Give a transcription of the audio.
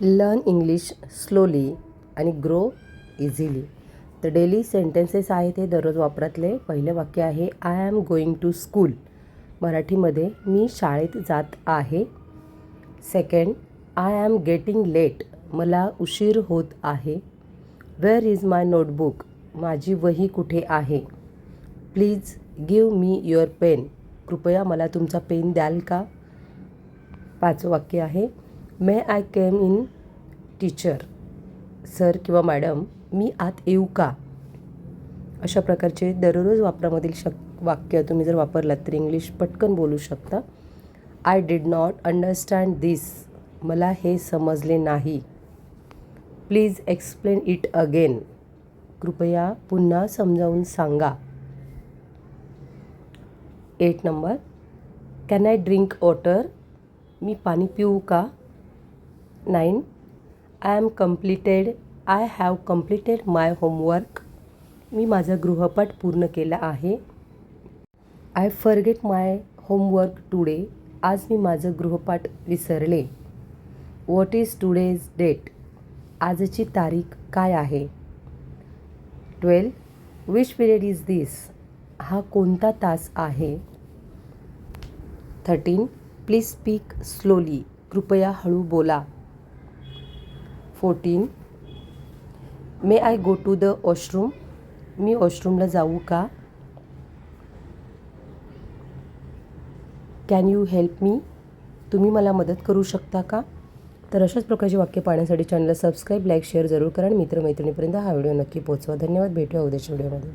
Learn English slowly आणि grow easily तर daily sentences आहे ते दररोज वापरातले. पहिले वाक्य आहे I am going to school मराठीमध्ये मी शाळेत जात आहे. Second I am getting late मला उशीर होत आहे. वेअर इज माय नोटबुक माझी वही कुठे आहे? Please give me your pen कृपया मला तुमचा पेन द्याल का? पाचवं वाक्य आहे may I come in teacher sir किंवा मॅडम मी आत येऊ का? अशा प्रकारचे दररोज वापरामधील शक वाक्य तुम्ही जर वापरलात तर इंग्लिश पटकन बोलू शकता. I did not understand this मला हे समजले नाही. प्लीज एक्सप्लेन इट अगेन कृपया पुन्हा समजावून सांगा. Eight number can I drink water मी पाणी पिऊ का? Nine I am completed I have completed my homework मी माझा गृहपाठ पूर्ण केला आहे. I forget my homework today आज मी माझं गृहपाठ विसरले. व्हॉट इज टुडेज डेट आजची तारीख काय आहे? Twelve which period is this हा कोणता तास आहे? थर्टीन प्लीज स्पीक स्लोली कृपया हळू बोला. Fourteen may I go to the washroom मी वॉशरूमला जाऊ का? कॅन यू हेल्प मी तुम्ही मला मदत करू शकता का? तर अशाच प्रकारची वाक्य पाहण्यासाठी चॅनलला सबस्क्राईब लाईक शेअर जरूर करा आणि मित्रमैत्रिणीपर्यंत हा व्हिडिओ नक्की पोहोचवा. धन्यवाद. भेटूया उद्याच्या व्हिडिओमध्ये